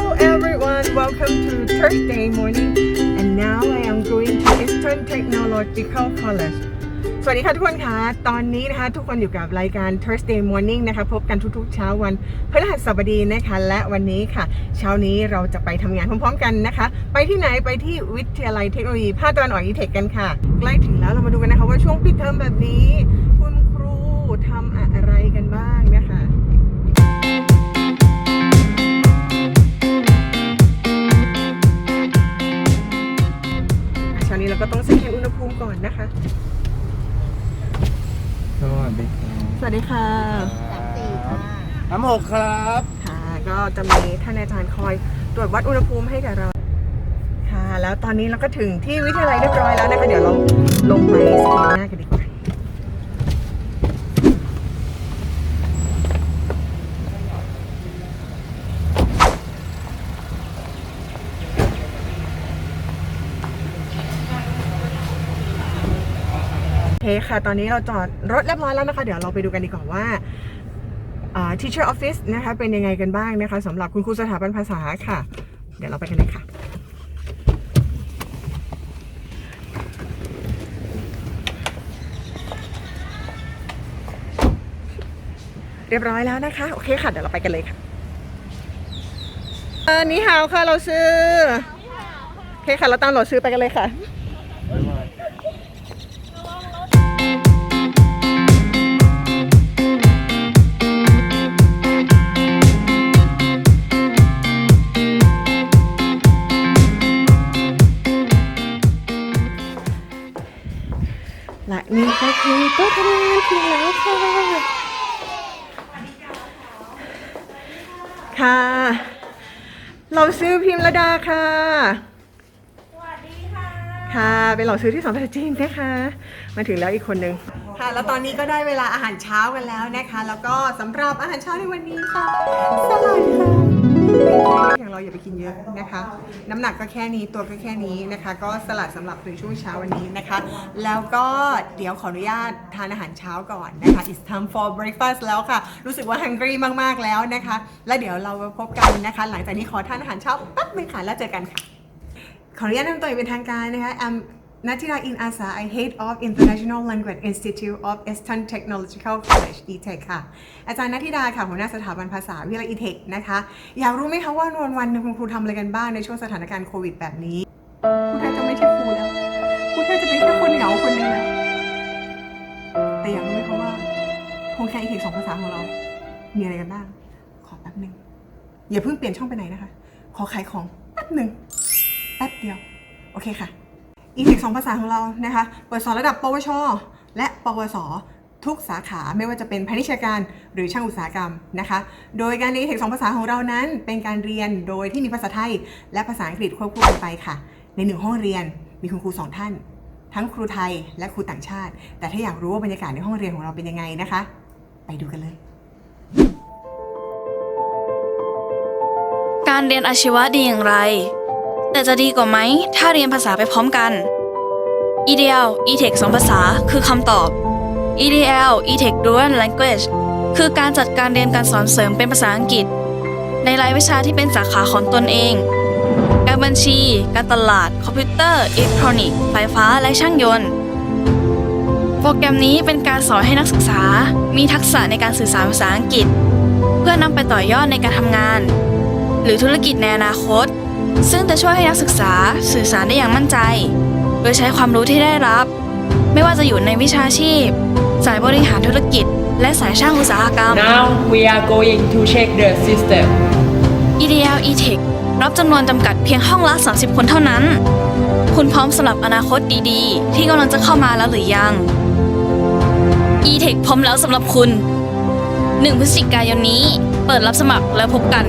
Hello everyone, welcome to Thursday morning and now I am going to Eastern Technological College สวัสดีค่ะทุกคนคะตอนนี้นะคะทุกคนอยู่กับรายการ Thursday morning นะคะพบกันทุกๆ เช้าวันพฤหัสบดีนะคะและวันนี้ค่ะ เช้านี้เราจะไปทำงานพร้อมๆกันนะคะ ไปที่ไหนไปที่วิทยาลัยเทคโนโลยีภาคตะวันออกอีเทคกันค่ะ ใกล้ถึงแล้วเรามาดูกันนะคะว่าช่วงปิดเทอมแบบนี้ คุณครูทำอะไรกันบ้างนะคะ สวัสดีครับสวัสดีค่ะสามสี่ค่ะน้ำหกครับค่ะก็จะมีท่านอาจารย์คอยตรวจวัดอุณหภูมิให้กับเรา ค่ะ แล้วตอนนี้เราก็ถึงที่วิทยาลัยเรียบร้อยแล้วนะคะเดี๋ยวเราลงไปสแกนหน้ากันดีกว่า โอเคค่ะ ตอนนี้เราจอดรถเรียบร้อยแล้วนะคะ เดี๋ยวเราไปดูกันดีกว่าว่า teacher office นะคะเป็นยังไงกันบ้างนะคะสำหรับคุณครูสถาบันภาษาค่ะ เดี๋ยวเราไปกันเลยค่ะ เรียบร้อยแล้วนะคะ โอเคค่ะ เดี๋ยวเราไปกันเลยค่ะเออนี่ฮาวค่ะเราซื้อโอเคค่ะ เราตามเราซื้อไปกันเลยค่ะ นี่ก็คือโต๊ะทำงานถึงแล้วค่ะ ค่ะ เราซื้อพิมพ์ระดาค่ะ สวัสดีค่ะ ค่ะเป็นเราซื้อที่สองภาษาจีนนะคะ มาถึงแล้วอีกคนนึง ค่ะ แล้วตอนนี้ก็ได้เวลาอาหารเช้ากันแล้วนะคะ แล้วก็สำหรับอาหารเช้าในวันนี้ค่ะ สลัดค่ะ อย่างเราอย่าไปกินเยอะนะคะ น้ำหนักก็แค่นี้ตัวก็แค่นี้นะคะ ก็สลัดสำหรับในช่วงเช้าวันนี้นะคะ แล้วก็เดี๋ยวขออนุญาตทานอาหารเช้าก่อนนะคะ it's time for breakfast แล้วค่ะ รู้สึกว่า hungry มากๆแล้วนะคะ แล้วเดี๋ยวเราพบกันนะคะ หลังจากนี้ขอทานอาหารเช้าแป๊บนึงค่ะแล้วเจอกันค่ะขออนุญาตนำตัวองเป็นทางการนะคะ I'm Natira In Asa I Head of International Language Institute of Eastern Technological College ETech ค่ะ อาจารย์นัทธิดาค่ะหัวหน้าสถาบันภาษาวิทยาลัย ETech นะคะ อยากรู้ไหมคะว่าวันวันๆหนึงคุณครูทำอะไรกันบ้างในช่วงสถานการณ์โควิดแบบนี้ครูแทบจะไม่ใช่ครูแล้วครูแทบจะเป็นแค่คนเหงาคนนึงแล้วแต่อยากรู้ไหมคะว่าโครงการ ETech สองภาษาของเรา มีอะไรกันบ้าง ขอแป๊บหนึ่งอย่าเพิ่งเปลี่ยนช่องไปไหนนะคะ ขอขายของแป๊บหนึ่งแป๊บเดียว โอเคค่ะ อีกสองภาษาของเรานะคะเปิดสอนระดับปวช และปวส ทุกสาขาไม่ว่าจะเป็นพาณิชยการหรือช่างอุตสาหกรรมนะคะ โดยการเรียนเทคสองภาษาของเรานั้น เป็นการเรียนโดยที่มีภาษาไทย และภาษาอังกฤษควบคู่กันไปค่ะ ในหนึ่งห้องเรียนมีคุณครูสองท่าน ทั้งครูไทยและครูต่างชาติ แต่ถ้าอยากรู้ว่าบรรยากาศในห้องเรียนของเราเป็นยังไงนะคะ ไปดูกันเลยการเรียนอาชีวะดีอย่างไร แต่จะดีกว่าไหม ถ้าเรียนภาษาไปพร้อมกัน EDL E-Tech สองภาษาคือคำตอบ EDL E-Tech Dual Language คือการจัดการเรียนการสอนเสริมเป็นภาษาอังกฤษ ในรายวิชาที่เป็นสาขาของตนเอง การบัญชี การตลาด คอมพิวเตอร์อิเล็กทรอนิกส์ไฟฟ้าและช่างยนต์ โปรแกรมนี้เป็นการสอนให้นักศึกษา มีทักษะในการสื่อสารภาษาอังกฤษ เพื่อนำไปต่อยอดในการทำงาน หรือธุรกิจในอนาคต ซึ่งจะช่วยให้นักศึกษาสื่อสารได้อย่างมั่นใจ โดยใช้ความรู้ที่ได้รับ ไม่ว่าจะอยู่ในวิชาชีพ สายบริหารธุรกิจ และสายช่างอุตสาหกรรม Now we are going to check the system. EDL E-Tech รับจำนวนจำกัดเพียงห้องละ 30 คนเท่านั้น คุณพร้อมสำหรับอนาคตดีๆ ที่กำลังจะเข้ามาแล้วหรือยัง E-Tech พร้อมแล้วสำหรับคุณ 1 พฤศจิกายนนี้ เปิดรับสมัครแล้วพบกัน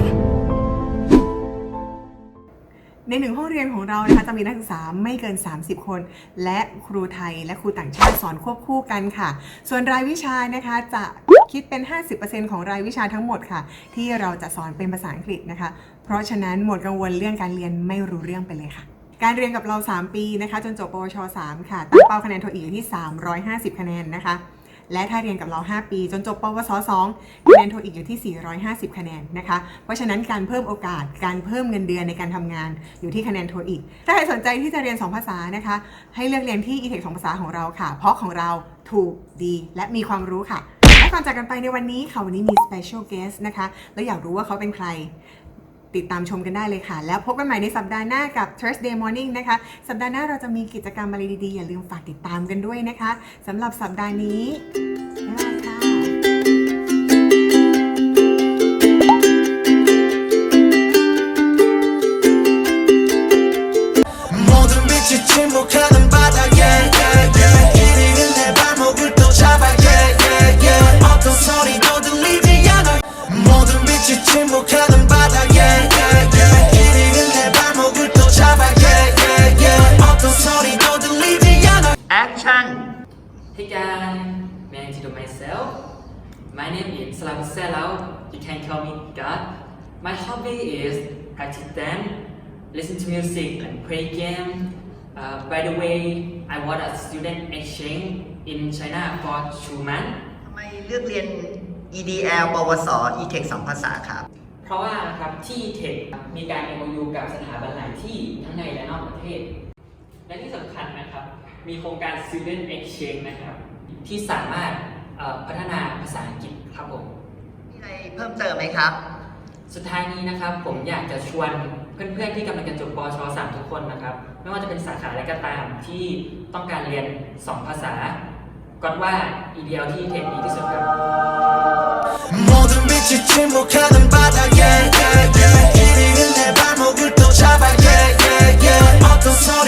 ในหนึ่งห้องเรียนของเรานะคะจะมีนักศึกษาไม่เกิน 30 คน และครูไทยและครูต่างชาติสอนควบคู่กันค่ะ ส่วนรายวิชานะคะจะคิดเป็น 50%ของรายวิชาทั้งหมดค่ะ ที่เราจะสอนเป็นภาษาอังกฤษนะคะ เพราะฉะนั้นหมดกังวลเรื่องการเรียนไม่รู้เรื่องไปเลยค่ะการเรียนกับเรา 3 ปีนะคะ จนจบปวช 3 ค่ะ ตั้งเป้าคะแนนโทอีกอยู่ที่ 350 คะแนนนะคะ และถ้าเรียนกับเรา 5 ปี จนจบปวส2คะแนนโทอีกอยู่ที่ 450 คะแนนนะคะ เพราะฉะนั้นการเพิ่มโอกาสการเพิ่มเงินเดือนในการทำงานอยู่ที่คะแนนโทอีก ถ้าใครสนใจที่จะเรียน 2 ภาษานะคะ ให้เลือกเรียนที่ e-tech 2ภาษาของเราค่ะ เพราะของเราถูกดีและมีความรู้ค่ะและก่อนจากกันไปในวันนี้ค่ะวันนี้มี special guest นะคะ แล้วอยากรู้ว่าเขาเป็นใคร ติดตามชมกันได้เลยค่ะ แล้วพบกันใหม่ในสัปดาห์หน้ากับ Thursday Morning นะคะ สัปดาห์หน้าเราจะมีกิจกรรมอะไรดีๆ อย่าลืมฝากติดตามกันด้วยนะคะสำหรับสัปดาห์นี้บ๊ายบายค่ะ 모든 빛이 침묵하 Hey guys, may I introduce myself? My name is Salam Selau. You can call me God. My hobby is practice dance, listen to music, and play game. Uh, by the way, I was a student exchange in China for two months. ทำไมเลือกเรียน EDL ปวส e-tech 2ภาษาครับ เพราะว่านะครับที่เทคมีการ MOU กับสถาบันหลายที่ทั้งในและนอกประเทศ และที่สำคัญนะครับ มีโครงการ Student Exchange นะครับ ที่สามารถพัฒนาภาษาอังกฤษครับผม มีอะไรเพิ่มเติมไหมครับ สุดท้ายนี้นะครับผมอยากจะชวนเพื่อนๆที่กำลังจะจบปชสามทุกคนนะครับ ไม่ว่าจะเป็นสาขาอะไรก็ตามที่ต้องการเรียน 2 ภาษาก่อนว่า EDL ที่เทคดีที่สุดครับ yeah, yeah, yeah. 어떤